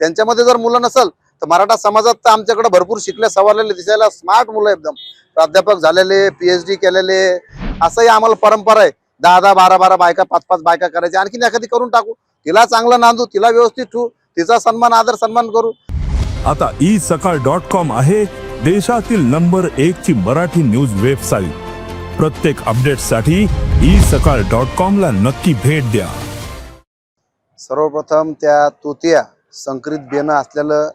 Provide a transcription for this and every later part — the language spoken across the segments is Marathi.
त्यांच्यामध्ये जर मुलं नसल तर मराठा समाजात तर आमच्याकडे भरपूर शिकले सवरलेले दिसायला स्मार्ट मुलं एकदम. प्राध्यापक झालेले पीएचडी केलेले असंही आम्हाला परंपरा आहे. दहा दहा बारा बारा बायका पाच पाच बायका करायच्या आणखीन एखादी करून टाकू. तिला चांगलं नांदू तिला व्यवस्थित ठेवू तिचा सन्मान आदर सन्मान करू. आता ई सकाळ डॉट कॉम आहे देशातील नंबर एक ची मराठी न्यूज वेबसाईट प्रत्येक अपडेटसाठी ई सकाळ डॉट कॉम ला नक्की भेट द्या. सर्वप्रथम त्या तोतिया. संकरित बेनं असलेलं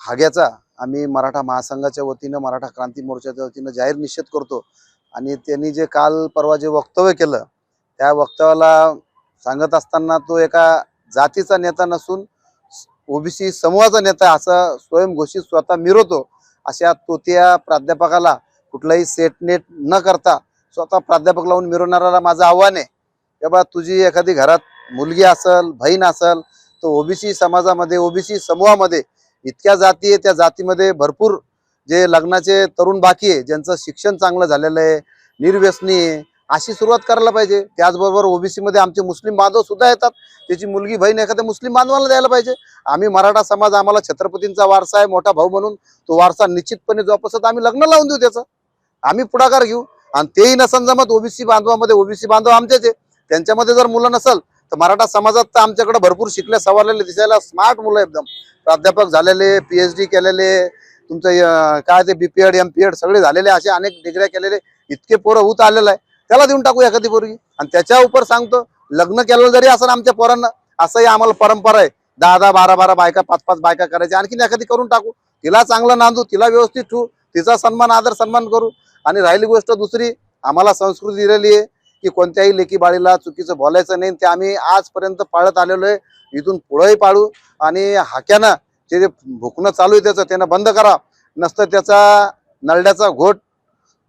हाग्याचा आम्ही मराठा महासंघाच्या वतीनं मराठा क्रांती मोर्चाच्या वतीनं जाहीर निषेध करतो. आणि त्यांनी जे काल परवा जे वक्तव्य केलं त्या वक्तव्याला सांगत असताना तो एका जातीचा नेता नसून ओबीसी समूहाचा नेता असं स्वयंघोषित स्वतः मिरवतो. अशा तोतिया प्राध्यापकाला कुठलाही सेटनेट न करता स्वतः प्राध्यापक लावून मिरवणाऱ्याला माझं आव्हान आहे. की बा तुझी एखादी घरात मुलगी असल बहीण असल तर ओबीसी समाजामध्ये ओबीसी समूहामध्ये इतक्या जाती आहे त्या जातीमध्ये भरपूर जे लग्नाचे तरुण बाकी आहे ज्यांचं शिक्षण चांगलं झालेलं आहे निर्व्यसनी आहे अशी सुरुवात करायला पाहिजे. त्याचबरोबर ओबीसी मध्ये आमचे मुस्लिम बांधव सुद्धा येतात. त्याची मुलगी बहीण एखाद्या मुस्लिम बांधवाला द्यायला पाहिजे. आम्ही मराठा समाज आम्हाला छत्रपतींचा वारसा आहे मोठा भाऊ म्हणून तो वारसा निश्चितपणे जोपासत आम्ही लग्न लावून देऊ त्याचं. आम्ही पुढाकार घेऊ. आणि तेही नसन जमत ओबीसी बांधवामध्ये ओबीसी बांधव आमचेच आहे. त्यांच्यामध्ये जर मुलं नसल तर मराठा समाजात तर आमच्याकडे भरपूर शिकले सवारलेले दिसायला स्मार्ट मुलं एकदम. प्राध्यापक झालेले पीएचडी केलेले तुमचं काय ते बीपीएड एमपीएड सगळे झालेले असे अनेक डिग्र्या केलेले इतके पोरं होत आलेलं आहे. त्याला देऊन टाकू एखादी पोरगी. आणि त्याच्या उपर सांगतो लग्न केलं जरी असं आमच्या पोरांना असंही आम्हाला परंपरा आहे. दहा दहा बारा बारा बायका पाच पाच बायका करायच्या आणखीन एखादी करून टाकू. तिला चांगलं नांदू तिला व्यवस्थित ठेवू. तिचा सन्मान आदर सन्मान करू. आणि राहिली गोष्ट दुसरी आम्हाला संस्कृती दिलेली आहे. की कोणत्याही लेखी बाळीला चुकीचं बोलायचं नाही. ते आम्ही आजपर्यंत पाळत आलेलो आहे. इथून पुढंही पाळू. आणि हाक्यानं जे जे भुकणं चालू आहे त्याचं त्यानं बंद करा. नसतं त्याचा नरड्याचा घोट.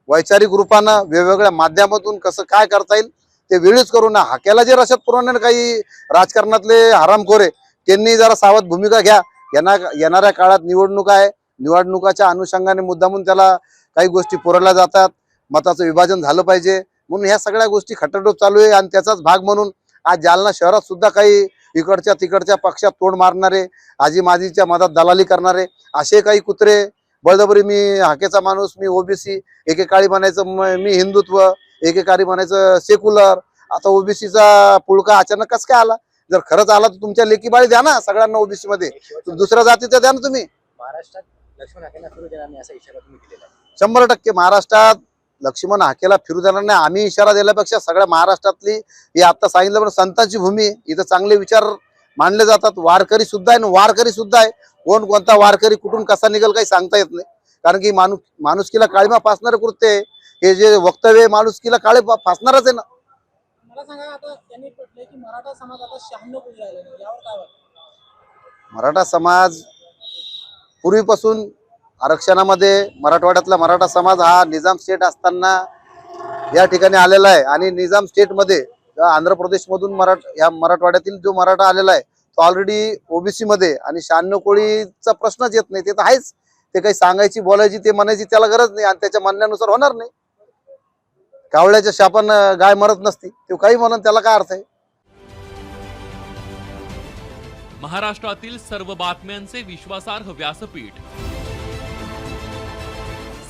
वैचारिक रूपानं वेगवेगळ्या माध्यमातून कसं काय करता येईल ते वेळीच करू ना हाक्याला जे रसद पुरवणारे काही राजकारणातले हरामखोरे त्यांनी जरा सावध भूमिका घ्या. येणार येणाऱ्या काळात निवडणूक आहे. निवडणुकाच्या अनुषंगाने मुद्दामून त्याला काही गोष्टी पुरवल्या जातात. मताचं विभाजन झालं पाहिजे. म्हणून ह्या सगळ्या गोष्टी खटाटोप चालू आहे आणि त्याचाच भाग म्हणून आज जालना शहरात सुद्धा काही इकडच्या तिकडच्या पक्षात तोड मारणारे आजी माजीच्या मधात दलाली करणारे असे काही कुत्रे बळजबरी मी हाकेचा माणूस मी ओबीसी एकेकाळी म्हणायचं म- हिंदुत्व एकेकाळी म्हणायचं सेक्युलर आता ओबीसीचा पुळका अचानक कसं काय आला? जर खरंच आला तर तुमच्या लेकी बाळी द्या ना सगळ्यांना ओबीसी मध्ये दुसऱ्या जातीचं द्या ना तुम्ही. महाराष्ट्रात लक्ष्मण शंभर टक्के महाराष्ट्रात लक्ष्मण हाकेला फिरू देणार नाही. आम्ही इशारा दिल्यापेक्षा सगळ्या महाराष्ट्रातली ही आता सांगितलं पण संतांची भूमी. इथं चांगले विचार मांडले जातात. वारकरी सुद्धा आहे आणि वारकरी सुद्धा आहे. कोण कोणता वारकरी कुठून कसा निघेल काही सांगता येत नाही. कारण की माणूस माणुसकीला काळीमा फासणारे कृत्य आहे. हे जे वक्तव्य माणुसकीला काळे फासणारच आहे ना. मला सांगा आता त्यांनी म्हटलंय की मराठा समाज आता शहाण्णव पुढे राहिला नाही यावर काय वाटतं? मराठा समाज पूर्वीपासून आरक्षणामध्ये मराठवाड्यातला मराठा समाज हा निजाम स्टेट असताना या ठिकाणी आलेला आहे. आणि निजाम स्टेटमध्ये आंध्र प्रदेशमधून मराठ या मराठवाड्यातील जो मराठा आलेला आहे तो ऑलरेडी ओबीसी मध्ये आणि शहाण्णव कोळीचा प्रश्नच येत नाही. ते तर आहेच. ते काही सांगायची बोलायची ते म्हणायची त्याला गरज नाही आणि त्याच्या म्हणण्यानुसार होणार नाही. कावळ्याच्या शापान गाय मरत नसती. तो काही म्हणून त्याला काय अर्थ आहे? महाराष्ट्रातील सर्व बातम्यांचे विश्वासार्ह व्यासपीठ